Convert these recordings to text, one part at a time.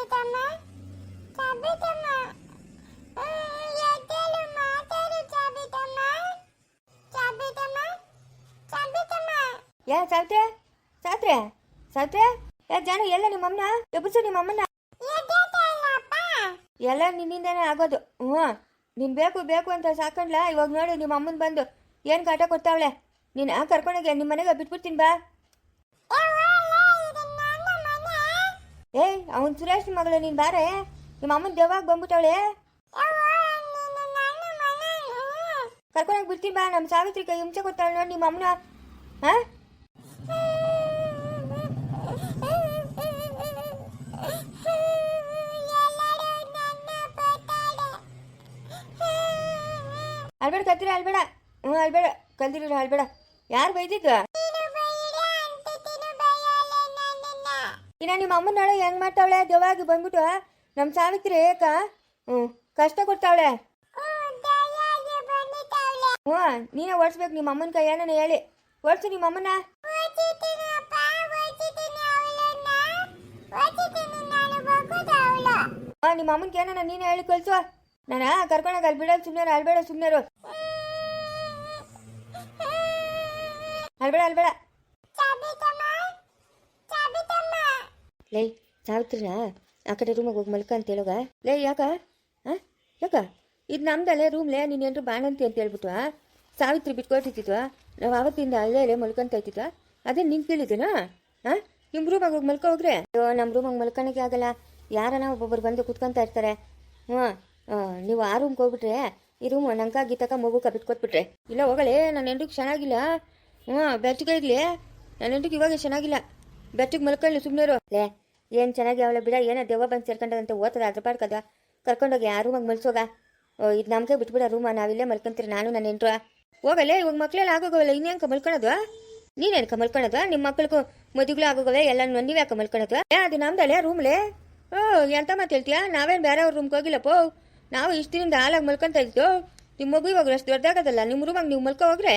ಚಾಬಿತಮ್ಮ ಚಾಬಿತಮ್ಮ ಎದ್ದೇಳು ಮಾತಾಡು ಚಾಬಿತಮ್ಮ ಚಾಬಿತಮ್ಮ ಚಾಬಿತಮ್ಮ ಯಾ ಸಾವಿತ್ರೆ? ಸಾತ್ರೆ ಸಾತ್ರೆ ಯಾ ಜಾನು ಎಲ್ಲ ನಿಮ್ಮ ಅಮ್ಮನ? ಎಬ್ಬಸು ನಿಮ್ಮ ಅಮ್ಮನ. ಎಲ್ಲ ನಿನ್ನಿಂದನೇ ಆಗೋದು. ಹ್ಞೂ ನಿನ್ ಬೇಕು ಬೇಕು ಅಂತ ಸಾಕಂಡ್ಲ ಇವಾಗ ನೋಡಿ ನಿಮ್ಮ ಅಮ್ಮನ ಬಂದು ಏನ್ ಕಾಟ ಕೊಡ್ತಾವಳೆ? ನೀನು ಕರ್ಕೊಂಡೋಗಿ ನಿಮ್ಮ ಮನೆಗೆ ಬಿಟ್ಬಿಡ್ತೀನಿ ಬಾ. ಏಯ್ ಅವನ್ ಸುರೇಶ್ ಮಗಳು ನೀನು ಬಾರೆ? ನಿಮ್ಮ ಅಮ್ಮನ ದೇವಾಗ ಬಂದ್ಬಿಟ್ಟವಳೆ? ಕರ್ಕೊಂಡೋಗಿ ಬಿಡ್ತೀನಿ ಬಾ ನಮ್ಮ ಸಾವಿತ್ರಿ ಕೈ ಹಿಂಸೆ ಕೊಡ್ತಾಳೆ ನೋಡಿ ನಿಮ್ಮ ಅಮ್ಮನ. ಹಾಂ? ಅಲ್ಬೇಡ ಕತ್ತಿರ ಅಲ್ಬೇಡ ಹ್ಞೂ ಅಲ್ಬೇಡ ಕಲ್ದಿರ ಅಲ್ಬೇಡ ಯಾರು ಬೈದಿದ್ದು? ಇನ್ನ ನಿಮ್ಮ ಅಮ್ಮನ ನಾಳೆ ಹೆಂಗ್ ಮಾಡ್ತಾವಳೆ? ದೇವಾಗಿ ಬಂದ್ಬಿಟ್ಟು. ನಮ್ಮ ಸಾವಿತ್ರಿ ಏಕ ಹ್ಞೂ ಕಷ್ಟ ಕೊಡ್ತಾವಳೆ. ಹ್ಞೂ, ನೀನೇ ಓಡಿಸ್ಬೇಕು. ನಿಮ್ಮ ಅಮ್ಮನ ಕೈ ಏನೇನು ಹೇಳಿ. ಓಡಿಸು ನಿಮ್ಮ ಅಮ್ಮನ. ನಿಮ್ಮ ಅಮ್ಮನ ಏನಾನ ನೀನೇ ಹೇಳಿ ಕಳ್ಸು. ನಾನು ಕರ್ಕೊಂಡಾಗ ಅಲ್ಲಿ ಬಿಡೋದು ಸುಮ್ಮನೆ ಅಲ್ಬೇಡ ಸುಮ್ಮನೆ ಅಲ್ಬೇಡ ಅಲ್ಬೇಡ ಲೇ, ಸಾವಿತ್ರಿನ, ಆ ಕಡೆ ರೂಮಿಗೆ ಹೋಗಿ ಮಲ್ಕ ಅಂತ ಹೇಳೋಗ. ಲೇ, ಯಾಕ? ಹಾಂ ಯಾಕ? ಇದು ನಮ್ದಲ್ಲೇ ರೂಮ್ಲೇ ನೀನು ಏನ್ರು ಬಾಣಂತಿ ಅಂತ ಹೇಳ್ಬಿಟ್ಟು? ಸಾವಿತ್ರಿ ಬಿಟ್ಕೊಟ್ಟಿತ್ತು ನಾವು ಆವತ್ತಿಂದ ಅಲ್ಲೇ ಅಲ್ಲೇ ಮಲ್ಕೊಂತ ಇದ್ದಿದ್ವ? ಅದೇ ನಿಂಗೆ ಕೇಳಿದ್ದೀನಾ ಹಾಂ ನಿಮ್ಮ ರೂಮಾಗ ಹೋಗಿ ಮಲ್ಕ ಹೋಗ್ರೆ. ಅಯ್ಯೋ ನಮ್ಮ ರೂಮಾಗ ಮಲ್ಕೊಳಕ್ಕೆ ಆಗಲ್ಲ. ಯಾರನ ಒಬ್ಬೊಬ್ಬರು ಬಂದು ಕುತ್ಕೊಂತ ಇರ್ತಾರೆ. ಹ್ಞೂ ನೀವು ಆ ರೂಮ್ಗೆ ಹೋಗ್ಬಿಟ್ರೆ, ಈ ರೂಮ್ ನಂಗ ಗೀತಕ ಮಗುಕ ಬಿಟ್ಕೊಟ್ಬಿಟ್ರೆ. ಇಲ್ಲ, ಹೋಗಲೇ ನನ್ನ ಹೆಂಡ್ರಿಗೆ ಚೆನ್ನಾಗಿಲ್ಲ ಹ್ಞೂ ಬೆಟ್ಟಿಗೆ ಇರಲಿ. ನನ್ನ ಹೆಂಡ್ರಿಗೆ ಇವಾಗ ಚೆನ್ನಾಗಿಲ್ಲ ಬೆಟ್ಟಿಗೆ ಮಲ್ಕೊಳ್ಳಿ ಸುಮ್ಮನೆ ಲೇ ಏನು ಚೆನ್ನಾಗಿ ಅವಳ ಬಿಡ, ಏನೋ ದೆವ್ವ ಬಂದು ಸೇರ್ಕೊಂಡದಂತೆ ಓದ್ತದ? ಅದ್ರ ಪಾಡ್ಕದ ಕರ್ಕೊಂಡೋಗಿ ಆ ರೂಮಾಗ ಮಲ್ಸೋಗ. ಇದು ನಮಗೆ ಬಿಟ್ಬಿಡ ರೂಮ ನಾವಿಲ್ಲೇ ಮಲ್ಕೊಂತೀರಿ, ನಾನು ನನ್ನ ಎಂಟ್ರ ಹೋಗಲ್ಲೇ ಇವಾಗ ಮಕ್ಳೆಲ್ಲ ಆಗೋಗವಲ್ಲ ಇನ್ನೇನ್ಕ ಮಲ್ಕೊಳೋದು? ನೀನೇನ್ಕ ಮಲ್ಕೊಳೋದು? ನಿಮ್ಮ ಮಕ್ಳಿಗೂ ಮದುವೆಗಳು ಆಗೋಗವೆ? ಎಲ್ಲ ನೀವ್ಯಾಕ ಮಲ್ಕೊಳೋದು? ಏ ಅದು ನಮ್ದಲ್ಲೇ ರೂಮ್ಲೇ ಓ, ಎಂತ ಮಾತು ಹೇಳ್ತೀಯಾ? ನಾವೇನು ಬೇರೆ ಅವ್ರ ರೂಮ್ಗೆ ಹೋಗಿಲ್ಲಪ್ಪೋ? ನಾವು ಇಷ್ಟು ದಿನದಿಂದ ಹಾಲಾಗಿ ಮಲ್ಕೊಂತ ಇದ್ದು ನಿಮ್ಮ ಮಗು ಇವಾಗ ಅಷ್ಟು ದೊಡ್ಡದಾಗದಲ್ಲ ನಿಮ್ಮ ರೂಮಾಗ ನೀವು ಮಲ್ಕೋ ಹೋಗ್ರೆ.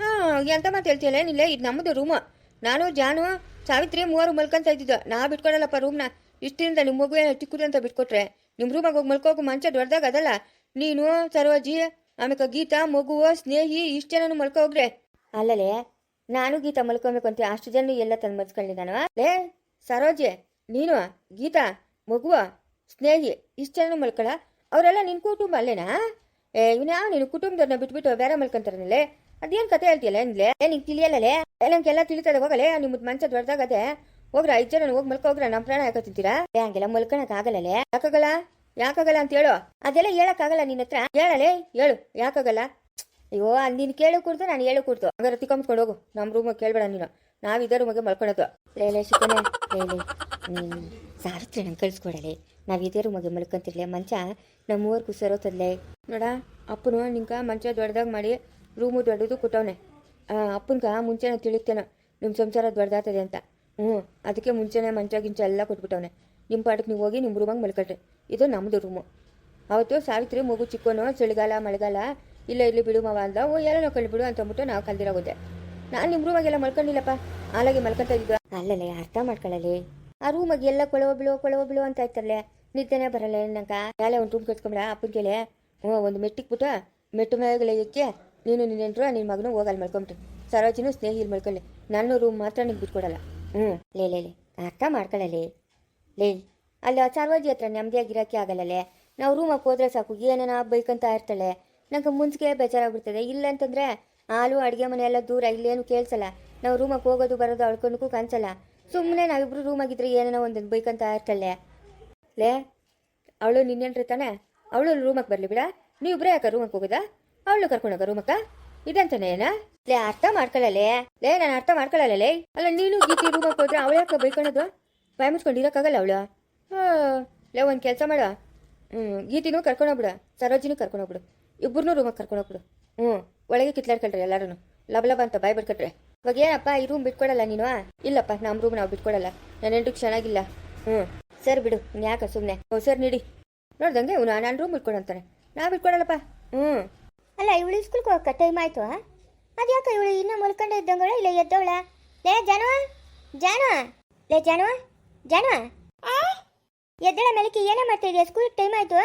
ಹಾಂ ಎಂತ ಮಾತು ಹೇಳ್ತೀಯಲ್ಲ ಏನಿಲ್ಲ ಇದು ನಮ್ಮದು ರೂಮು ನಾನು, ಜಾನು ಸಾವಿತ್ರಿ ಮೂವರು ಮಲ್ಕೊಂತ ಇದ್ದಿದ್ದು, ನಾ ಬಿಟ್ಕೊಡಲ್ಲಪ್ಪ ರೂಮ್ನ. ಇಷ್ಟಿನಿಂದ ನಿಮ್ಮ ಮಗು ಏನೋ ಅಂತ ಬಿಟ್ಕೊಟ್ರೆ ನಿಮ್ಮ ರೂಮಾಗ ಹೋಗಿ ಮಲ್ಕೋಗು ಮಂಚ ದೊಡ್ಡದಾಗ ಅದಲ್ಲ. ನೀನು, ಸರೋಜಿ ಆಮೇಲೆ ಗೀತಾ, ಮಗುವು, ಸ್ನೇಹಿ, ಇಷ್ಟು ಜನನು ಮಲ್ಕೋಗ್ರೆ ಅಲ್ಲಲೇ, ನಾನು ಗೀತಾ ಮಲ್ಕೊಬೇಕು ಅಂತ, ಅಷ್ಟು ಜನ ಎಲ್ಲ ತಂದು ಮಲ್ಸ್ಕೊಂಡಿದ್ದಾನವ ಲೇ, ಸರೋಜಿ, ನೀನು, ಗೀತಾ, ಮಗುವ, ಸ್ನೇಹಿ, ಇಷ್ಟು ಜನ ಮಲ್ಕೊಳ? ಅವರೆಲ್ಲ ನಿನ್ನ ಕುಟುಂಬ ಅಲ್ಲೇನಾ? ಏ, ಇವ್ನ ನೀನು ಕುಟುಂಬದವ್ರನ್ನ ಬಿಟ್ಬಿಟ್ಟು ಬೇರೆ ಮಲ್ಕೊಂತಾರನಲ್ಲೇ? ಅದೇನ್ ಕತೆ ಹೇಳ್ತೀಯಲ್ಲ ಏನಿಲ್ಲ ಏ ನಿಂಗೆ ತಿಳಿಯಲ್ಲಲೇ ಏ ನಂಗೆಲ್ಲ ತಿಳಿತದೆ ಹೋಗಲೇ ನಿಮ್ಮದು ಮಂಚ ದೊಡ್ಡದಾಗದೆ ಹೋಗ್ರ, ಐದು ಜನ ಹೋಗಿ ಮಲ್ಕೋಗ್ರ ನಮ್ಮ ಪ್ರಾಣ ಯಾಕತ್ತಿದ್ದೀರಾ ಹಂಗೆಲ್ಲ ಮಲ್ಕೊಳಕ್ ಆಗಲ್ಲೇ ಯಾಕಾಗಲ್ಲ? ಯಾಕಾಗಲ್ಲ ಅಂತ ಹೇಳು. ಅದೆಲ್ಲ ಹೇಳಕ್ಕಾಗಲ್ಲ ನಿನ್ನ ಹತ್ರ. ಹೇಳಲೇ ಹೇಳು. ಯಾಕಾಗಲ್ಲ? ಅಯ್ಯೋ ನೀನು ಕೇಳು ಕುಡ್ದು, ನಾನು ಹೇಳು ಕುಡ್ದು. ಹಂಗಾರೆ ತಿಕೊಂಬ್ಕೊಂಡು ಹೋಗು. ನಮ್ಮ ರೂಮಿಗೆ ಕೇಳ್ಬೇಡ ನೀನು. ನಾವು ಇದೇ ರೂಮಿಗೆ ಮಲ್ಕೊಳೋದು. ಲೇ ಲೇ, ಶಿಕನೆ. ಸಾವಿತ್ರಿ ನಂಗೆ ಕಳಿಸ್ಕೊಡಲೆ ನಾವು ಇದೇ ರೂಮಿಗೆ ಮಲ್ಕೊಂತಿರ್ಲೆ. ಮಂಚ ನಮ್ಮೂರು ಕುಸರೋತದ್ಲೆ ನೋಡ, ಅಪ್ಪನು ನಿಂಗೆ ಮಂಚ ದೊಡ್ಡದಾಗ ಮಾಡಿ ರೂಮು ದೊಡ್ಡದು ಕೊಟ್ಟವನೆ ಅಪ್ಪನ್ಗ ಮುಂಚೆನೆ ತಿಳಿತೇನೋ ನಿಮ್ಮ ಸಂಸಾರ ದೊಡ್ಡದಾಗ್ತದೆ ಅಂತ. ಹ್ಞೂ ಅದಕ್ಕೆ ಮುಂಚೆನೆ ಮಂಚ ಗಿಂಚ ಎಲ್ಲ ಕೊಟ್ಬಿಟ್ಟವನೆ. ನಿಮ್ಮ ಪಾಡಕ್ಕೆ ನೀವು ಹೋಗಿ ನಿಮ್ಮ ರೂಮಾಗಿ ಮಲ್ಕೊಳ್ರಿ. ಇದು ನಮ್ಮದು ರೂಮು. ಅವತ್ತು ಸಾವಿತ್ರಿ ಮಗು ಚಿಕ್ಕೋನು ಚಳಿಗಾಲ ಮಳೆಗಾಲ ಇಲ್ಲ ಇಲ್ಲಿ ಬಿಡು ಮಾವ ಅಂದ ಓ ಎಲ್ಲ ನಾವು ಬಿಡು ಅಂತ ಅಂದ್ಬಿಟ್ಟು ನಾವು ಕಲ್ದಿರೋಗೋದೆ ನಾನು ನಿಮ್ಮ ರೂಮಾಗೆಲ್ಲ ಮಲ್ಕೊಂಡಿಲ್ಲಪ್ಪ. ಹಾಲಾಗಿ ಮಲ್ಕೊತಾ ಇದ್ದು ಅಲ್ಲಲ್ಲೇ ಅರ್ಥ ಮಾಡ್ಕೊಳ್ಳಲಿ. ಆ ರೂಮಾಗೆ ಎಲ್ಲ ಕೊಳವ ಬಿಳುವ ಕೊಳವ ಬಿಳುವ ಅಂತ ಆಯ್ತಲ್ಲೇ. ನಿದ್ದೆನೇ ಬರಲ್ಲ ನಂಗೆ. ಯಾಲೆ ಒಂದು ರೂಮ್ ಕಟ್ಕೊಂಬಿಡ ಅಪ್ಪನ ಕೇಳಿ. ಹ್ಞೂ ಒಂದು ಮೆಟ್ಟಿಗೆ ಬಿಟ್ಟು ಮೆಟ್ಟು ಮೇಲೆ ಎಕ್ಕಿ ನೀನು ನಿನ್ನೆಂಟ್ರು ನಿನ್ನ ಮಗನು ಹೋಗಲ್ಲಿ ಮಲ್ಕೊಂಬಿಟ್ಟು ಸರೋಜಿನೂ ಸ್ನೇಹಿ ಇಲ್ಲಿ ಮಲ್ಕೊಳ್ಳಿ ನಾನು ರೂಮ್ ಮಾತ್ರ ನಿಂಗೆ ಬಿಟ್ಕೊಡಲ್ಲ. ಹ್ಞೂ ಲೇ ಲೇ ಲೇ. ಅರ್ಥ ಮಾಡ್ಕೊಳ್ಳಲಿ ಲೇ. ಅಲ್ಲಿ ಆ ಸರ್ವಾಜಿ ಹತ್ರ ನೆಮ್ಮದಿಯಾಗಿರೋಕೆ ಆಗಲ್ಲಲೇ ನಾವು ರೂಮಕ್ಕೆ ಹೋದ್ರೆ ಸಾಕು ಏನೇನ ಬೈಕಂತ ಇರ್ತಾಳೆ. ನಂಗೆ ಮುಂಚೆಗೆ ಬೇಜಾರಾಗ್ಬಿಡ್ತದೆ. ಇಲ್ಲ ಅಂತಂದ್ರೆ ಹಾಲು ಅಡುಗೆ ಮನೆ ಎಲ್ಲ ದೂರ ಇಲ್ಲೇನು ಕೇಳಿಸಲ್ಲ. ನಾವು ರೂಮಕ್ಕೆ ಹೋಗೋದು ಬರೋದು ಅಳ್ಕೊಂಡಕ್ಕೂ ಕಾಣಿಸಲ್ಲ. ಸುಮ್ಮನೆ ನಾವಿಬ್ರು ರೂಮಾಗಿದ್ರೆ ಏನೇನೋ ಒಂದೊಂದು ಬೈಕಂತ ಇರ್ತಾಳೆ. ಲೇ ಅವಳು ನಿನ್ನೆಂಟ್ರೆ ತಾನೆ? ಅವಳು ರೂಮಕ್ಕೆ ಬರಲಿ ಬಿಡ. ಇಬ್ಬರೇ ಯಾಕೆ ರೂಮಕ್ಕೆ ಹೋಗೋದಾ? ಅವಳು ಕರ್ಕೊಂಡೋಗ ರೂಮಕ್ಕ. ಇದಂತಾನೇನಾ ಲೇ, ಅರ್ಥ ಮಾಡ್ಕೊಳ್ಳಲೇ ಲೇ, ನಾನು ಅರ್ಥ ಮಾಡ್ಕೊಳ್ಳಲ್ಲ ಲೇ. ಅಲ್ಲ, ನೀನು ಗೀತಿ ರೂಮಕ್ಕೆ ಹೋದ್ರೆ ಅವಳು ಯಾಕೆ ಬೈಕೊಳ್ಳೋದು ಬಾಯ್ ಮುಚ್ಕೊಂಡು ಇರೋಕ್ಕಾಗಲ್ಲ ಅವಳು? ಲೇ, ಒಂದು ಕೆಲಸ ಮಾಡು. ಹ್ಞೂ ಗೀತಿನೂ ಕರ್ಕೊಂಡೋಗ್ಬಿಡು ಸರೋಜಿನೂ ಕರ್ಕೊಂಡೋಗ್ಬಿಡು ಇಬ್ಬರನ್ನೂ ರೂಮಿಗೆ ಕರ್ಕೊಂಡೋಗ್ಬಿಡು ಹ್ಞೂ ಒಳಗೆ ಕಿತ್ಲಾಡ್ಕೊಳ್ರಿ ಎಲ್ಲರೂ ಲಬ ಅಂತ ಬಾಯ್ ಬಿಡ್ಕೊಟ್ರೆ ಇವಾಗ ಏನಪ್ಪ, ಈ ರೂಮ್ ಬಿಟ್ಕೊಡಲ್ಲ ನೀನು? ಇಲ್ಲಪ್ಪ ನಮ್ಮ ರೂಮ್ ನಾವು ಬಿಟ್ಕೊಡಲ್ಲ. ನನ್ನ ಎಂಟು ಚೆನ್ನಾಗಿಲ್ಲ. ಹ್ಞೂ ಸರ್ ಬಿಡು ಯಾಕೆ ಸುಮ್ಮನೆ ಓ, ಸರ್, ನೀಡಿ. ನೋಡ್ದಂಗೆ ನಾನು ರೂಮ್ ಬಿಟ್ಕೊಡಂತಾನೆ ನಾ ಬಿಟ್ಕೊಡಲ್ಲಪ್ಪ. ಹ್ಞೂ ಅಲ್ಲ, ಇವಳು ಸ್ಕೂಲ್ಗೆ ಹೋಗಕ್ಕ ಟೈಮ್ ಆಯ್ತು ಅದ್ಯಾಕೆ ಇವಳು ಇನ್ನೂ ಮಲ್ಕೊಂಡೇ ಇದ್ದಂಗಳ ಇಲ್ಲ ಎದ್ದವಳ? ಲೇ, ಜಾನುವ? ಜಾನುವ? ಲೇ, ಜಾನುವ? ಜಾನುವ? ಎದ್ದಳ ಮೇಲಕ್ಕೆ ಏನೇ ಮಾಡ್ತಾ ಇದೀಯ ಸ್ಕೂಲ್ ಟೈಮ್ ಆಯಿತು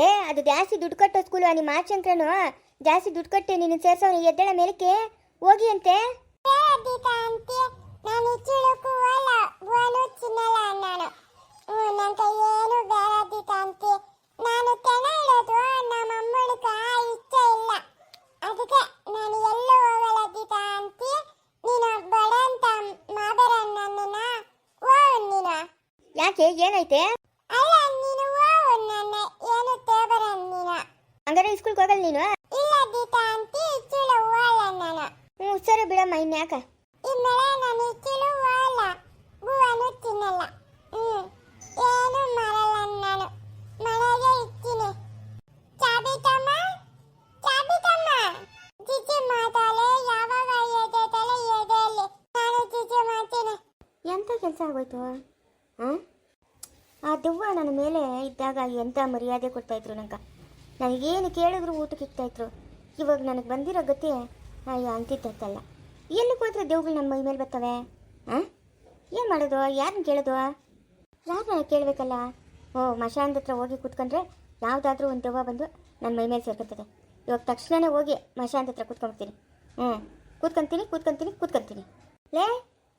ಏ, ಅದು ಜಾಸ್ತಿ ದುಡ್ಡು ಕಟ್ಟೋ ಸ್ಕೂಲು ನಿಮ್ಮ ಮಾಚಂಕ್ರನು ಜಾಸ್ತಿ ದುಡ್ಡು ಕಟ್ಟಿ ನೀನು ಸೇರ್ಸೋನು ಎದ್ದಳ ಮೇಲಕ್ಕೆ ಹೋಗಿ ಅಂತೆ? ನಾನು ಚುಳುಕು ಅಲ್ಲ ಬೋನು ಚಿನ್ನಲ್ಲ ನಾನು. ನಂತ ಏನು ಬೇಡದಿತ ಅಂತೆ ನಾನು ತೆನ ಇಡೋದು ನಮ್ಮ ಅಮ್ಮಳಕ ಇಷ್ಟ ಇಲ್ಲ. ಅದಕ್ಕೆ ನಾನು ಎಲ್ಲೂ ಹೋಗಲದಿತ ಅಂತೆ ನೀನು ಬಡ ಅಂತ ಮಾಬರ ನನ್ನನ್ನ ಓ ನೀನು. ಯಾಕೆ ಏನೈತೆ ಅಲ್ಲ ನೀನು ಓ ನನ್ನ ಏನು ತೇಬರ ನೀನು. ಹಂಗಾರೆ ಸ್ಕೂಲ್ಗೆ ಹೋಗಲ್ಲ ನೀನು? ಇಲ್ಲದಿತ ಅಂತಿ ಚುಳು ಓಲ್ಲ ನಾನು. ಹ್ಞೂ ಸರಿ ಬಿಡಮ್ಮ ಇನ್ಯಾಕ ನಾನು ವಾಲ ಗುವನು ತಿನ್ನಲ್ಲ. ಹ್ಮ್. ಏನು ಮಾಡಲ್ಲ ನಾನು. ಮನೆಗೆ ಇರ್ತೀನಿ. ಚಾಬಿತಮ್ಮ? ಚಾಬಿತಮ್ಮ? ಜಿಜಿ ಮಾತಾಲೆ, ಯಾವಾಗ ಎದ್ದೇತಲೆ ಎದೆಯಲ್ಲಿ ನಾನು ಚಿಚಿ ಮಾಡ್ತೀನಿ. ಎಂತ ಕೆಲಸ ಆಗೋಯ್ತು? ಆ? ದೆವ್ವ ನನ್ನ ಮೇಲೆ ಇದ್ದಾಗ ಎಂಥ ಮರ್ಯಾದೆ ಕೊಡ್ತಾಯಿದ್ರು ನಂಗೆ? ನನಗೇನು ಕೇಳಿದ್ರು ಊಟಕ್ಕೆ ಇಕ್ತಾಯಿದ್ರು ಇವಾಗ ನನಗೆ ಬಂದಿರೋ ಗತಿ ಅಂತಿದ್ದಲ್ಲ ಎಲ್ಲಿ ಹೋದ್ರೆ ದೇವ್ಗಳು ನಮ್ಮ ಮೈ ಮೇಲೆ ಬರ್ತವೆ? ಹಾಂ ಏನು ಮಾಡೋದು? ಯಾರನ್ನ ಕೇಳೋದು? ಯಾರನ್ನ ಕೇಳಬೇಕಲ್ಲ? ಓ, ಮಶಾನದ ಹತ್ರ ಹೋಗಿ ಕೂತ್ಕೊಂಡ್ರೆ ಯಾವುದಾದ್ರೂ ಒಂದು ದೆವ್ವ ಬಂದು ನನ್ನ ಮೈ ಮೇಲೆ ಸೇರ್ಕೊತದೆ. ಇವಾಗ ತಕ್ಷಣನೇ ಹೋಗಿ ಮಶಾನದ ಹತ್ರ ಕೂತ್ಕೊಂಡ್ಬಿಡ್ತೀನಿ. ಹ್ಞೂ ಕೂತ್ಕೊಂತೀನಿ ಕೂತ್ಕೊಂತೀನಿ ಕೂತ್ಕೊಂತೀನಿ. ಲೇ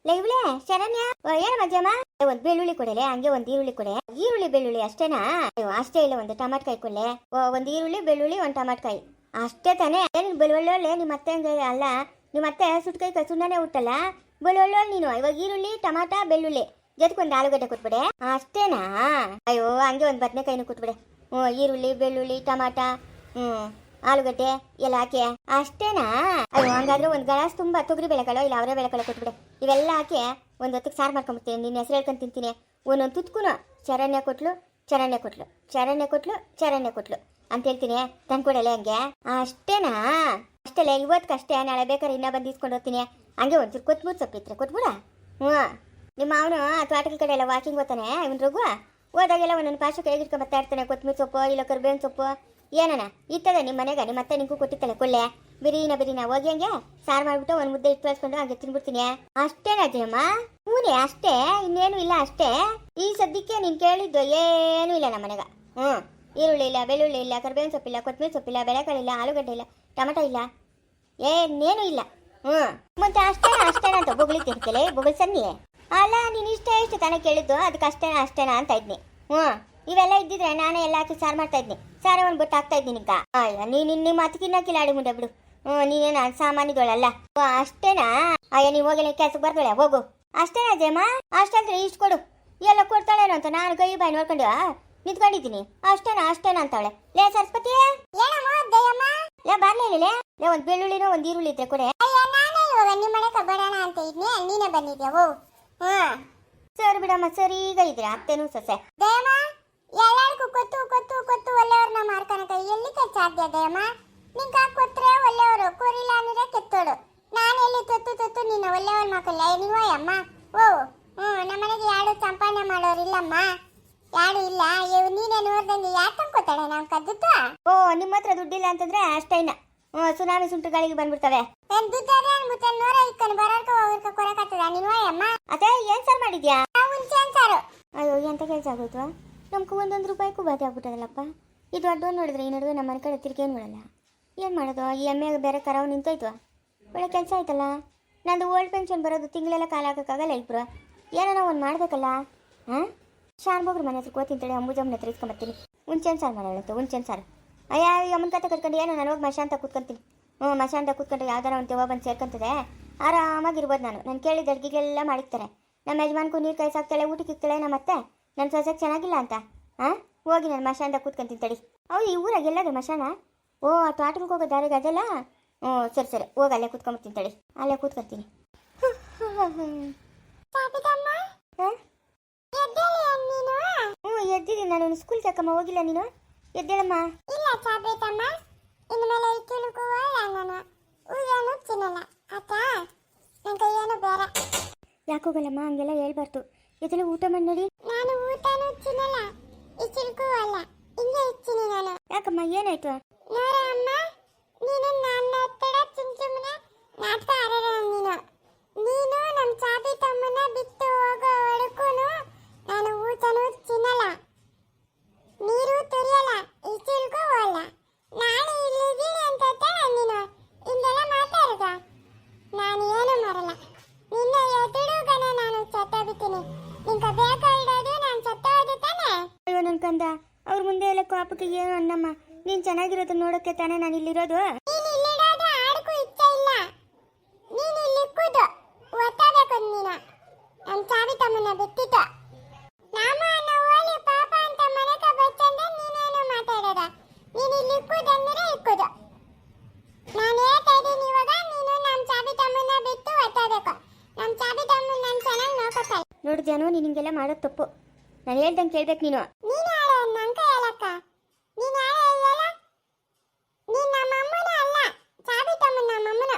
ಲೇ ಇವಳೆ, ಶರಣ್ಯ. ಏನು ಮಜ್ಜಮ್ಮ ಒಂದು ಬೆಳ್ಳುಳ್ಳಿ ಕೊಡಲೆ ಹಂಗೆ ಒಂದು ಈರುಳ್ಳಿ ಕೊಡೆ. ಈರುಳ್ಳಿ, ಬೆಳ್ಳುಳ್ಳಿ ಅಷ್ಟೇನಾ? ಅಯ್ಯೋ, ಅಷ್ಟೇ ಇಲ್ಲ, ಒಂದು ಟಮಾಟ್ ಕಾಯಿ ಕೊಡ್ಲೆ. ಓ, ಒಂದು ಈರುಳ್ಳಿ, ಬೆಳ್ಳುಳ್ಳಿ, ಒಂದು ಟಮಾಟ್ ಕಾಯಿ. ಅಷ್ಟೇ ತಾನೇ. ಏನು ಬೆಳ್ಳುಳ್ಳಿ ನಿಮ್ಮ ಅತ್ತೆ ಹಂಗೆ ಅಲ್ಲ. ನಿಮ್ಮ ಅತ್ತೆ ಸುಟ್ಕೈ ಸುಣ್ಣನೆ ಉಟ್ಟಲ್ಲ ಬೆಳ್ಳುಳ್ಳಿ ನೀನು. ಇವಾಗ ಈರುಳ್ಳಿ, ಟಮಾಟ, ಬೆಳ್ಳುಳ್ಳಿ. ಜೊತೆಗೊಂದು ಆಲೂಗಡ್ಡೆ ಕೊಟ್ಬಿಡೆ. ಅಷ್ಟೇನಾ? ಅಯ್ಯೋ, ಹಂಗೆ ಒಂದು ಬದನೆಕಾಯಿನೂ ಕೊಟ್ಬಿಡೆ. ಹ್ಞೂ, ಈರುಳ್ಳಿ, ಬೆಳ್ಳುಳ್ಳಿ, ಟಮಾಟ, ಹ್ಞೂ, ಆಲೂಗಡ್ಡೆ ಎಲ್ಲ ಹಾಕಿ. ಅಷ್ಟೇನಾ? ಅಯ್ಯೋ, ಹಂಗಾದ್ರೆ ಒಂದು ಗ್ಲಾಸ್ ತುಂಬ ತೊಗರಿ ಬೆಳೆಗಳು ಇಲ್ಲ ಅವರೇ ಬೆಳೆಗಳು ಕೊಟ್ಬಿಡೆ. ಇವೆಲ್ಲ ಹಾಕಿ ಒಂದು ಹೊತ್ತಿಗೆ ಸಾರು ಮಾಡ್ಕೊಂಬಿಡ್ತೀನಿ. ನಿನ್ನ ಹೆಸರು ಹೇಳ್ಕೊಂಡು ತಿಂತೀನಿ. ಒಂದೊಂದು ತುತ್ಕುನು, ಚರಣ್ಯ ಕೊಟ್ಲು ಚರಣ್ಯ ಕೊಟ್ಲು. ಚರಣ್ಯ ಕೊಟ್ಲು ಚರಣ್ಯ ಕೊಟ್ಲು. ಅಂತ ಹೇಳ್ತೀನಿ. ತಂದ್ಕೊಡಲೆ ಹಂಗೆ. ಅಷ್ಟೇನಾ? ಅಷ್ಟೇ ಇವತ್ತಕ್ಕಷ್ಟೇ ನಾಳೆ ಬೇಕಾದ್ರೆ ಇನ್ನೂ ಬಂದು ಇಸ್ಕೊಂಡು ಹೋಗ್ತೀನಿ. ಹಂಗೆ ಒಂಚೂರು ಕೊತ್ಮೂರು ಸೊಪ್ಪಿತ್ರೆ ಕೊಟ್ಬಿಡ ಹ್ಞೂ. ನಿಮ್ಮ ಅವನು ಆ ತೋಟಗಳ ಕಡೆ ಎಲ್ಲ ವಾಕಿಂಗ್ ಹೋಗ್ತಾನೆ, ಇವನು ರಘು? ಹೋದಾಗೆಲ್ಲ ಒಂದೊಂದು ಪಾಶು ಕೈಗೆ ಇಟ್ಕೊಂಡು ಬರ್ತಾ ಇರ್ತಾನೆ ಕೊತ್ತಂಬರಿ ಸೊಪ್ಪು, ಇಲ್ಲ ಕರ್ಬೇವಿನ ಸೊಪ್ಪು. ಏನಣ್ಣ, ಇತ್ತದ ನಿಮ್ಮ ಮನೆಗೆ? ನಿಮ್ಮ ಅತ್ತೆ ನಿಂಗೂ ಕೊಟ್ಟಿತ್ತಲ್ಲ ಕೊಳ್ಳೆ ಬಿರಿನ ಬಿರಿನ ಹೋಗಿ ಹಂಗೆ ಸಾರು ಮಾಡಿಬಿಟ್ಟು ಒಂದು ಮುದ್ದೆ ಇಟ್ಟು ಕಳ್ಸ್ಕೊಂಡು ಹಂಗೆ ತಿನ್ಬಿಡ್ತೀನಿ. ಅಷ್ಟೇ ರಾಜಮ್ಮ? ಹ್ಞೂ ಅಷ್ಟೇ, ಇನ್ನೇನು ಇಲ್ಲ ಅಷ್ಟೇ. ಈ ಸದ್ಯಕ್ಕೆ ನೀನು ಕೇಳಿದ್ದು ಏನೂ ಇಲ್ಲ ನಮ್ಮ ಮನೆಗೆ. ಹ್ಞೂ. ಈರುಳ್ಳಿ ಇಲ್ಲ, ಬೆಳ್ಳುಳ್ಳಿ ಇಲ್ಲ, ಕರ್ಬೇವಿನ ಸೊಪ್ಪಿಲ್ಲ ಕೊತ್ತಂಬರಿ ಸೊಪ್ಪಿಲ್ಲ ಬೆಳೆಕಾಳಿಲ್ಲ ಆಲೂಗಡ್ಡೆ ಇಲ್ಲ. ಟೊಮೆಟೊ ಇಲ್ಲ? ಏನೇನು ಇಲ್ಲ. ಹ್ಞೂ ಮತ್ತೆ ಅಷ್ಟೇ ಅಷ್ಟೇನಾ ಅಂತ ಬೊಗಳಿ ತಿಂತಲೆ ಬೊಗಳಿ ಸನ್ನಿ. ಅಲ್ಲ, ನೀನು ಇಷ್ಟೇ ಇಷ್ಟು ತನಕ ಕೇಳಿದ್ದು? ಅದಕ್ಕೆ ಅಷ್ಟೇನಾ ಅಷ್ಟೇನಾ ಅಂತ ಇದ್ನಿ. ಹ್ಞೂ ಇವೆಲ್ಲ ಇದ್ದಿದ್ರೆ ನಾನೇ ಎಲ್ಲ ಹಾಕಿ ಸಾರು ಮಾಡ್ತಾ ಇದ್ನಿ. ಸಾರ ಒಂದು ಬಿಟ್ಟು ಹಾಕ್ತಾ ಇದ್ದೀನಿ ಈಗ ಅಯ್ಯ, ನೀನು ನಿಮ್ಮ ಮಾತು ಕಿಲಾಡಿ ಮುಂದೆ ಬಿಡು. ಹ್ಞೂ ನೀನೇನು ಸಾಮಾನ್ಯದೊಳಲ್ಲ ಓ, ಅಷ್ಟೇನಾ? ಅಯ್ಯ ನೀವು ಹೋಗಿ ಕೆಲಸಕ್ಕೆ ಬರ್ತಾಳೆ ಹೋಗು. ಅಷ್ಟೇನಾ, ಜಯಮ್ಮ? ಅಷ್ಟಂದ್ರೆ ಇಷ್ಟು ಕೊಡು. ಎಲ್ಲ ಕೊಡ್ತಾಳೇನೋ ಅಂತ ನಾನು ಕೈ ಬಾಯಿ ನೋಡ್ಕೊಂಡು ನಿಂತ್ಕೊಂಡಿದ್ದೀನಿ. ಅಷ್ಟೇನಾ ಅಷ್ಟೇನ ಅಂತಾಳೆ ಲೇ ಸರಸ್ವತಿ! ಲೇ ಬರ್ಲಿಲ್ಲ ಲೇ. ಲೇ ಒಂದು ಬೆಳ್ಳುಳ್ಳಿನೋ ಒಂದು ಈರುಳ್ಳಿ ಇದ್ರೆ ಕೊಡೆ. ನಿಮ್ಮ ಮನೆ ಕಬ್ಬಡೋಣ ಅಂತ ಇದ್ನಿ. ನೀನೇ ಬಂದಿದ್ಯಾ? ಓ. ಸರಿ ಬಿಡಮ್ಮ ಸರಿ ಈಗ ಇದ್ರೆ ಅತ್ತೇನು ಸೊಸೆ. ದಯಮ್ಮ ಎಲ್ಲರಿಗೂ ಕೊತ್ತು ಕೊತ್ತು ಕೊತ್ತು ಒಳ್ಳೆಯವ್ರನ್ನ ಮಾಡ್ಕೊಳಕ ಎಲ್ಲಿ ಸಾಧ್ಯ ದಯಮ್ಮ ನಿಂಗೆ ಕೊಟ್ರೆ ಒಳ್ಳೆಯವರು ಕೊರಿಲ್ಲ ಅಂದ್ರೆ ಕೆತ್ತೋಳು ನಾನು ಎಲ್ಲಿ ತೊತ್ತು ತೊತ್ತು ನಿನ್ನ ಒಳ್ಳೆಯವ್ರ ಮಕ್ಕಳ ನೀವೋ ಅಮ್ಮ ಓ ಹ್ಞೂ ನಮ್ಮನೆಗೆ ಯಾರು ಸಂಪಾದನೆ ಮಾಡೋರಿಲ್ಲಮ್ಮ? ಯಾರು ಇಲ್ಲ ಇವ್ ನೀನೇ ನೋಡ್ದಂಗೆ ಯಾರು ತಂದ್ಕೊತಾಳೆ ನಾವು ಕದ್ದುತ್ತ ಓ ನಿಮ್ಮ ಹತ್ರ ದುಡ್ಡಿಲ್ಲ ಅಂತಂದ್ರೆ ಅಷ್ಟೇನ. ಸುನಾಮಿ ಸುಂಟು ಗಾಳಿಗೆ ಬಂದ್ಬಿಡ್ತವೆ. ಏನ್ ದುಡ್ಡಾದ್ರೆ ಅನ್ಬಿಟ್ಟು ನೂರ ಇಕ್ಕನ್ ಬರೋರ್ಕ ಹೋಗೋರ್ಕ ನೀವೋ ಅಮ್ಮ ಅದೇ ಏನ್ ಸಾರ್ ಮಾಡಿದ್ಯಾ? ಹುಂಚೆ ಅನ್ಸಾರು ಅಯ್ಯೋ ಎಂತ ಕೆಲಸ ಆಗೋಯ್ತು? ನಮ್ಗೆ ಒಂದೊಂದು ರೂಪಾಯಿಗೂ ಬಾಧೆ ಆಗ್ಬಿಟ್ಟದಲ್ಲಪ್ಪ. ಇದು ದೊಡ್ಡವನ್ ನೋಡಿದ್ರೆ ಈ ನಡುವೆ ನಮ್ಮ ಮನೆ ಕಡೆ ತಿರ್ಗೇನು ಏನು ಮಾಡಲ್ಲ? ಏನು ಮಾಡೋದು? ಈ ಎಮ್ಮೆಗೆ ಬೇರೆ ಕರಾವು ನಿಂತೋಯ್ತು. ಒಳ್ಳೆ ಕೆಲಸ ಆಯ್ತಲ್ಲ? ನಂದು ಓಲ್ಡ್ ಪೆನ್ಷನ್ ಬರೋದು ತಿಂಗಳೆಲ್ಲ ಕಾಲ ಹಾಕೋಕ್ಕಾಗಲ್ಲ ಇಬ್ರು. ಏನಾರ ಒಂದು ಮಾಡಬೇಕಲ್ಲ? ಹಾಂ? ಶಾನ್ಬೋಗ್ರ ಮನೆ ಹತ್ರ ಕೂತಿಂತೇಳಿ ಅಂಬುಜಮ್ಮನ ಹತ್ರ ಇಸ್ಕೊಂಬರ್ತೀನಿ ಹುಂಚೆನ್ ಸಾರು ಮಾಡೋಳಂತೆ ಉಂಚೆನ್ ಸಾರು. ಅಯ್ಯ ಅಮ್ಮನ ಕತೆ ಕಟ್ಕೊಂಡು ಏನು ನಾನು ಹೋಗಿ ಮಶಾಂತ ಕೂತ್ಕೊಂತೀನಿ. ಹ್ಞೂ ಮಶಾಂತ ಕೂತ್ಕೊಂಡ್ರೆ ಯಾವ್ದಾರ ಒಂದು ದೆವ್ವ ಬಂದು ಸೇರ್ಕೊಂತದೆ. ಆರಾಮಾಗಿರ್ಬೋದು ನಾನು. ನಾನು ಕೇಳಿದ ಅಡುಗೆಗೆಲ್ಲ ಮಾಡಿರ್ತಾರೆ ನಮ್ಮ ಯಜಮಾನ್ಗೂ ನೀರು ಕಾಯಿಸಾಕ್ತಾಳೆ ಊಟಕ್ಕೆ ಇಕ್ತಾಳೆ ನಮ್ಮ ಅತ್ತೆ. ನನ್ನ ಸೊಸೆಗೆ ಚೆನ್ನಾಗಿಲ್ಲ ಅಂತ. ಹಾಂ ಹೋಗಿ ನಾನು ಮಶಾಂತ ಕೂತ್ಕೊಂತೀನಿ ತಡಿ. ಹೌದು ಈ ಊರಾಗ ಎಲ್ಲದು ಮಶಾನ? ಓ ಆ ತೋಟಕ್ಕೆ ಹೋಗೋ ದಾರಿಗೆ ಅದೆಲ್ಲ? ಹ್ಞೂ ಸರಿ ಸರಿ. ಹೋಗಿ ಅಲ್ಲೇ ಕೂತ್ಕೊಂಬರ್ತೀನಿ ತಡಿ. ಅಲ್ಲೇ ಕೂತ್ಕೊಂತೀನಿ. ಹಾಂ? ಹ್ಞೂ ಎದ್ದಿದ್ದೀನಿ ನಾನು ಸ್ಕೂಲ್ ತಕ್ಕಮ್ಮ ಹೋಗಿಲ್ಲ ನೀನು? ಎದ್ದೇಳಮ್ಮ. ಇಲ್ಲ ಸಾಬಿತಮ್ಮ ಇನ್ನು ಮೇಲೆ ಇಕ್ಕಲಿಕ್ಕೂ ನಾನು ಊಗೇನು ತಿನ್ನಲ್ಲ ಆತಾ ನನ್ನ ಕೈಯೇನು ಬೇರೆ ಯಾಕೆ ಹೋಗಲ್ಲಮ್ಮ? ಹಂಗೆಲ್ಲ ಹೇಳ್ಬಾರ್ದು. ಇದೆಲ್ಲ ಊಟ ಮಾಡಿ ನಡಿ. ನಾನು ಊಟನೂ ತಿನ್ನಲ್ಲ ಇಚ್ಚಲ್ಕೂ ಅಲ್ಲ ಹಿಂಗೆ ಇಚ್ಚಿನಿ ನಾನು. ಯಾಕಮ್ಮ ಏನಾಯ್ತು? ನೋಡ ಅಮ್ಮ ನೀನು ಮಾಡ್ತೀನಿ ನಿಂಗೆ ಬೇಕಾ ಇಡೋದು, ನಾನು ಸತ್ತೋದು ತಾನೆ? ಅಯ್ಯೋ ನನ್ ಕಂದ, ಅವ್ರ ಮುಂದೆ ಎಲ್ಲ ಕಾಪಕ್ಕೆ ಏನು ಅನ್ನಮ್ಮ ನೀನ್ ಚೆನ್ನಾಗಿರೋದು ನೋಡಕ್ಕೆ ತಾನೇ ನಾನು ಇಲ್ಲಿರೋದು? ನೋಡು ಜಾನು ನೀನು ಹಿಂಗೆಲ್ಲ ಮಾಡೋದು ತಪ್ಪು. ನಾನು ಹೇಳ್ದಂಗೆ ಕೇಳ್ಬೇಕು ನೀನು. ನೀನು ಆಡೋ ನಂಕ ಹೇಳಕ್ಕ? ನೀನು ಆಡೋ ಹೇಳ ನೀನು ನಮ್ಮ ಅಮ್ಮನ ಅಲ್ಲ ಚಾಬಿ ತಮ್ಮನ ನಮ್ಮ ಅಮ್ಮನ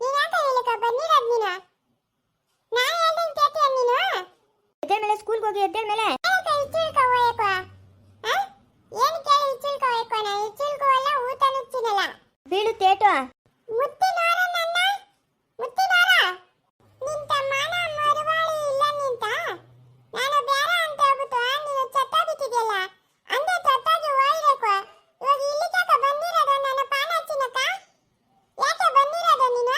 ನೀನು ಯಾಕೆ ಹೇಳಿಕ ಬಂದಿರೋದು ನೀನು ನಾನು ಹೇಳ್ದಂಗೆ ಕೇಳ್ತೀಯ ನೀನು ಎದ್ದ ಮೇಲೆ ಸ್ಕೂಲ್ಗೆ ಹೋಗಿ ಎದ್ದ ಮೇಲೆ ಏನಕ್ಕೆ ಇಚ್ಚಿಳ್ಕ ಹೋಯಕ ಏನು ಕೇಳಿ ಇಚ್ಚಿಳ್ಕ ಹೋಯಕ ನಾನು ಇಚ್ಚಿಳ್ಕವಲ್ಲ ಊಟನೂ ತಿನ್ನಲ್ಲ ಬೀಳುತ್ತೇಟು ಮುತ್ತಿನೋರ ನನ್ನ ಮುತ್ತಿನೋರ ನಿಂತ ಮಾನ ಮರುವಾಳಿ ಇಲ್ಲ ನಿಂತ ನಾನು ಬೇಡ ಅಂತ ಹೇಳ್ಬಿಟ್ಟು ನೀನು ಚತ್ತಾಬಿಟ್ಟಿದ್ಯಲ್ಲ ಅಂದೆ ಚತ್ತಾಗಿ ಹೋಯ್ಬೇಕು ಇವಾಗ ಇಲ್ಲಿ ತಕ ಬಂದಿರೋದು ನನ್ನ ಪಾನ ಹಚ್ಚಿನಕ ಯಾಕೆ ಬಂದಿರೋದು ನೀನು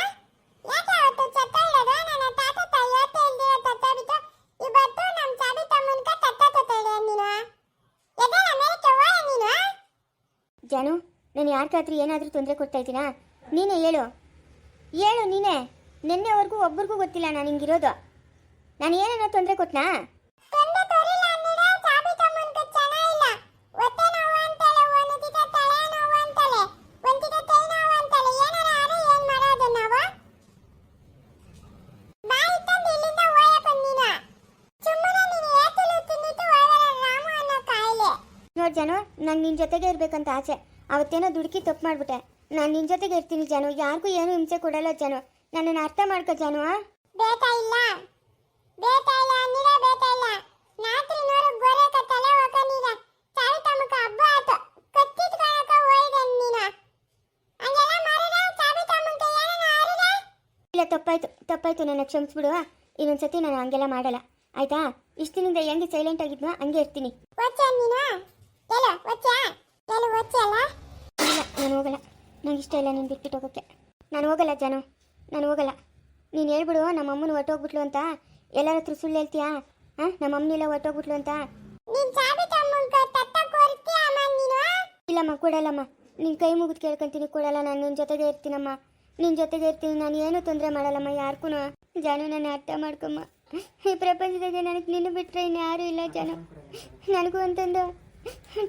ಯಾಕೆ ಅವತ್ತು ಚತ್ತ ಇರೋದು ನನ್ನ ತಾತ ತಾಯಿ ಯಾಕೆ ಇಲ್ದಿರೋ ತತ್ತಾಬಿಟ್ಟು ಇವತ್ತು ನಮ್ಮ ಚಾಬಿ ತಮ್ಮನ್ಕ ತತ್ತ ತತ್ತಳೆ ನೀನು ಎದೆಲ್ಲ ಮೇಲಕ್ಕೆ ಹೋಯ ನೀನು ಜಾನು ನಾನು ಯಾರಿಗಾದ್ರೂ ಏನಾದರೂ ತೊಂದರೆ ಕೊಡ್ತಾ ಇದ್ದೀನಾ? ನೀನೇ ಹೇಳು. ಹೇಳು ನೀನೇ. ನಿನ್ನೆವರೆಗೂ ಒಬ್ರಿಗೂ ಗೊತ್ತಿಲ್ಲ ನಾನು ಹಿಂಗಿರೋದು. ನಾನು ಏನೇನೋ ತೊಂದರೆ ಕೊಟ್ನಾ? ಜನ ತೋರಿಲ್ಲ ಅನ್ನಿಡ. ಚಾಬಿ ತಮ್ಮನ್ಕ ಚೆನ್ನಾಗಿಲ್ಲ ಹೊಟ್ಟೆ ನೋವು ಅಂತಾಳೆ ಒಂದಿಟ ತಲೆ ನೋವು ಅಂತಾಳೆ ಒಂದಿಟ ಕೈ ನೋವು ಅಂತಾಳೆ. ಏನಾರ ಆದ್ರೆ ಏನ್ ಮಾಡೋದು ನಾವು? ಬಾಯಿ ತಂದು ಇಲ್ಲಿಂದ ಹೋಯಕ ನೀನು. ಸುಮ್ಮನೆ ನೀನು ಏತಲು ತಿಂದಿತ್ತು ಹೋಗಲ್ಲ ರಾಮು ಅನ್ನೋ ಕಾಯಿಲೆ. ನೋಡು ಜಾನು ನಂಗೆ ನಿನ್ನ ಜೊತೆಗೆ ಇರಬೇಕಂತ ಆಸೆ. ಅವತ್ತೇನೋ ದುಡುಕಿ ತಪ್ಪು ಮಾಡಿಬಿಟ್ಟೆ. ನಾನು ನಿನ್ನ ಜೊತೆಗೆ ಇರ್ತೀನಿ ಜಾನು. ಯಾರಿಗೂ ಏನು ಹಿಂಸೆ ಕೊಡಲ್ಲ ಜಾನು. ನನ್ನನ್ನು ಅರ್ಥ ಮಾಡ್ಕೊ ಜಾನು? ಬೇತಾ ಇಲ್ಲ. ಬೇತಾ ಇಲ್ಲ ಅನ್ನಿಡ ಬೇತಾ ಇಲ್ಲ. ನಾತ್ರಿ ನೋರು ಗೊರೆಕ ಕತ್ತಲೆ ಹೋಗ ನೀನ. ಚಾವಿ ತಮ್ಮಕ ಹಬ್ಬ ಆತು. ಕತ್ತಿಟ್ ಕಣಕ ಹೋಯ್ದೆ ನೀನ. ಹಂಗೆಲ್ಲ ಮಾಡಿದ್ರೆ ಚಾವಿ ತಮ್ಮಂಕ ಏನನ ಆರಿದೆ? ಇಲ್ಲ ತಪ್ಪಾಯ್ತು. ತಪ್ಪಾಯ್ತು ನನ್ನ ಕ್ಷಮಿಸ್ಬಿಡು ಇನ್ನೊಂದ್ಸತಿ ನಾನು ಹಂಗೆಲ್ಲ ಮಾಡಲ್ಲ. ಆಯ್ತಾ? ಇಷ್ಟಿನಿಂದ ಹೆಂಗೆ ಸೈಲೆಂಟ್ ಆಗಿದ್ನೋ ಹಂಗೆ ಇರ್ತೀನಿ. ಒಚ್ಚ ನೀನು? ಎಲ್ಲ ಒಚ್ಚ ಎಲ್ಲ ಒಚ್ಚ ಇಲ್ಲ ನಾನು ಹೋಗಲ್ಲ. ನಂಗೆ ಇಷ್ಟ ಇಲ್ಲ ನೀನು ಬಿಟ್ಬಿಟ್ಟು ಹೋಗೋಕ್ಕೆ. ನಾನು ಹೋಗಲ್ಲ ಜಾನು. ನಾನು ಹೋಗಲ್ಲ. ನೀನು ಹೇಳ್ಬಿಡು ನಮ್ಮ ಅಮ್ಮನ ಹೊಟ್ಟೋಗ್ಬಿಟ್ಲು ಅಂತ. ಎಲ್ಲರ ಹತ್ರ ಸುಳ್ಳು ಹೇಳ್ತೀಯಾ? ಹಾಂ ನಮ್ಮ ಅಮ್ಮನಿಲ್ಲ ಹೊಟ್ಟೋಗ್ಬಿಟ್ಲು ಅಂತ. ಇಲ್ಲಮ್ಮ ಕೊಡಲ್ಲಮ್ಮ. ನಿನ್ನ ಕೈ ಮುಗಿದು ಕೇಳ್ಕೊಂತೀನಿ ಕೊಡಲ್ಲ ನಾನು. ನಿನ್ನ ಜೊತೆಗೆ ಇರ್ತೀನಮ್ಮ. ನಿನ್ನ ಜೊತೆಗೆ ಇರ್ತೀನಿ ನಾನು ಏನೂ ತೊಂದರೆ ಮಾಡಲ್ಲಮ್ಮ ಯಾರಿಗೂ ಜಾನು ನನ್ನ ಅರ್ಥ ಮಾಡ್ಕೊಮ್ಮ ಈ ಪ್ರಪಂಚದಾಗ ನನಗೆ ನಿನ್ನ ಬಿಟ್ಟರೆ ಇನ್ಯಾರೂ ಇಲ್ಲ ಜಾನು. ನನಗೂ ಅಂತಂದು.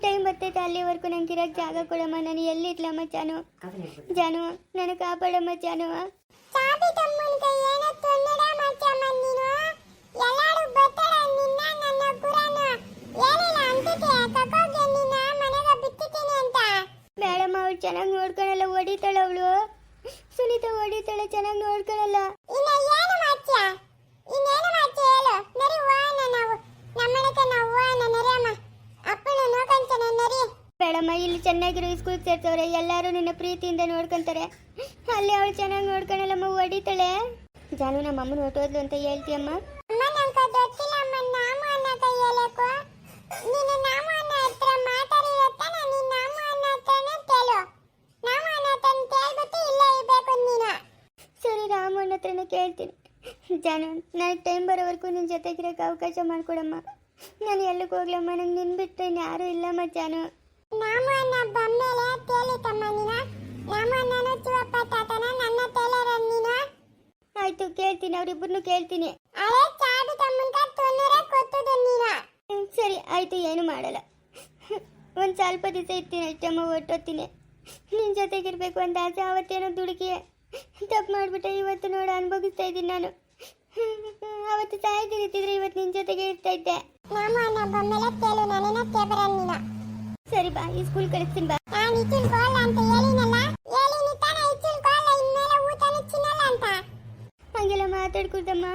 ಟೈಮ್ ಬರ್ತೈತೆ ಅಲ್ಲಿವರೆಗೂ ನಂಗೆ ಇರೋಕ್ಕೆ ಜಾಗ ಕೊಡಮ್ಮ ನಾನು ಎಲ್ಲಿರ್ಲಮ್ಮ ಜಾನು? ಜಾನು ನನಗೆ ಕಾಪಾಡಮ್ಮ ಜಾನು. ಚಾವಿ ತಮ್ಮಂಕ ಏನೋ ತೊಂದರೆ ಮಾಡ್ತಮ್ಮ ನೀನು? ಎಲ್ಲಾರು ಬರ್ತಾಳೆ ನಿನ್ನ ನನ್ನ ಕುರಾನು ಏನಿಲ್ಲ ಅಂತಿದ್ದೆ ಕಕ್ಕೋಗೆ ನಿನ್ನ ಮನೆಗೆ ಬಿಟ್ಟಿದ್ದೀನಿ ಅಂತ. ಬೇಡಮ್ಮ ಅವಳು ಚೆನ್ನಾಗಿ ನೋಡ್ಕೊಳಲ್ಲ ಹೊಡಿತಾಳೆ ಅವಳು. ಸುನೀತಾ ಹೊಡಿತಾಳೆ ಚೆನ್ನಾಗಿ ನೋಡ್ಕೊಳಲ್ಲ. ಇನ್ನೇನು ಮಾಡ್ತೀಯ ಹೇಳು? ನರಿ ಹೋಗೋಣ ನಾವು. ನಮ್ಮನೆಗೆ ನಾವು ಅಪ್ಪನ ನೋಡ್ಕೊಂತಾನೆ ನರಿ ಬೇಡಮ್ಮ ಇಲ್ಲಿ ಚೆನ್ನಾಗಿರೋ ಸ್ಕೂಲ್ ಸೇರ್ಸವ್ರೆ ಎಲ್ಲರೂ ನಿನ್ನ ಪ್ರೀತಿಯಿಂದ ನೋಡ್ಕೊಂತಾರೆ. ಅಲ್ಲಿ ಅವಳು ಚೆನ್ನಾಗಿ ನೋಡ್ಕೊಳಲ್ಲಮ್ಮ ಹೊಡಿತಾಳೆ. ಜಾನು ನಮ್ಮ ಅಮ್ಮನ ಹೊಟ್ಟೋದ್ಲು ಅಂತ ಹೇಳ್ತೀಯಮ್ಮ. ಸರಿ ರಾಮಣ್ಣ ಹತ್ರನೇ ಕೇಳ್ತೀನಿ. ಜಾನು ನನಗೆ ಟೈಮ್ ಬರೋವರೆಗೂ ನಿನ್ನ ಜೊತೆಗಿರೋಕೆ ಅವಕಾಶ ಮಾಡಿಕೊಡಮ್ಮ. ನಾನು ಎಲ್ಲಿಗೆ ಹೋಗ್ಲಮ್ಮ ನಂಗೆ ನಿನ್ ಬಿಟ್ಟು ಯಾರೂ ಇಲ್ಲಮ್ಮ ಜಾನು ನಾಮ ಅನ್ನ ಬಂದ್ಮೇಲೆ ತೇಲಿತಮ್ಮ ನೀನು. ಅನ್ನನು ಶಿವಪ್ಪ ತಾತನ ನನ್ನ ತೇಲರ ನೀನು. ಆಯ್ತು ಕೇಳ್ತೀನಿ ಅವರಿಬ್ಬರನ್ನು ಕೇಳ್ತೀನಿ. ಅರೆ ಚಾಬಿ ಕೊತ್ತದ ನೀನು. ಸರಿ ಆಯ್ತು ಏನು ಮಾಡಲ್ಲ. ಒಂದು ಸ್ವಲ್ಪ ದಿವಸ ಇರ್ತೀನಿ ಅಷ್ಟಮ್ಮ ಹೊಟ್ಟೋತೀನಿ ನಿನ್ ಜೊತೆಗಿರ್ಬೇಕು ಅಂತ ಆಸೆ ಅವತ್ತೇನೋ ದುಡುಕಿ. ತಪ್ಪು ಮಾಡಿಬಿಟ್ಟೆ ಇವತ್ತು ನೋಡಿ ಅನುಭವಿಸ್ತಾ ಇದ್ದೀನಿ ನಾನು. ಅವತ್ತು ಸಾಯ್ತಿರ್ತಿದ್ರೆ ಇವತ್ತು ನಿನ್ ಜೊತೆಗೆ ಇರ್ತಾ ಇದ್ದೆ. ನಾಮ ಅನ್ನ ಬಂದ್ಮೇಲೆ ಕೇಳು ನನ್ನನ್ನ ಕೇಬರ ನೀನು. ಸರಿ ಬಾ ಈ ಸ್ಕೂಲ್ ಕಳಿಸ್ತೀನಿ ಬಾ. ನಾನು ಇಚ್ಚಿಲ್ಕೋಲ್ಲ ಅಂತ ಹೇಳಿನಲ್ಲ? ಹೇಳಿನಿ ತಾನೇ ಇಚ್ಚಿಲ್ಕೋಲ್ಲ ಇನ್ಮೇಲೆ ಊಟನೂ ತಿನ್ನಲ್ಲ ಅಂತ. ಹಾಗೆಲ್ಲ ಮಾತಾಡ್ಕೊಳ್ತಮ್ಮ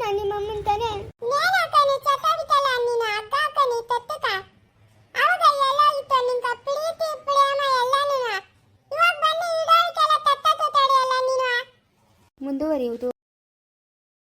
ನಾನು ನಿಮ್ಮ ಅಮ್ಮನ ತಾನೇ. ನೇನಕನಿ ಚಟಾಡಿತಲ್ಲ ನೀನು ಅಗ್ಗ ಹಾಕನಿ ತತ್ತಕ ಅವಾಗ ಎಲ್ಲ ಇತ್ತು ನಿಂಕ ಪ್ರೀತಿ ಪ್ರೇಮ ಎಲ್ಲಾನು ಇವಾಗ ಬನ್ನಿ ಇಡೋಕೆಲ್ಲ ತತ್ತ ತತ್ತಾಡಿ ಅಲ್ಲ ನೀನು? ಮುಂದುವರಿಯುವುದು.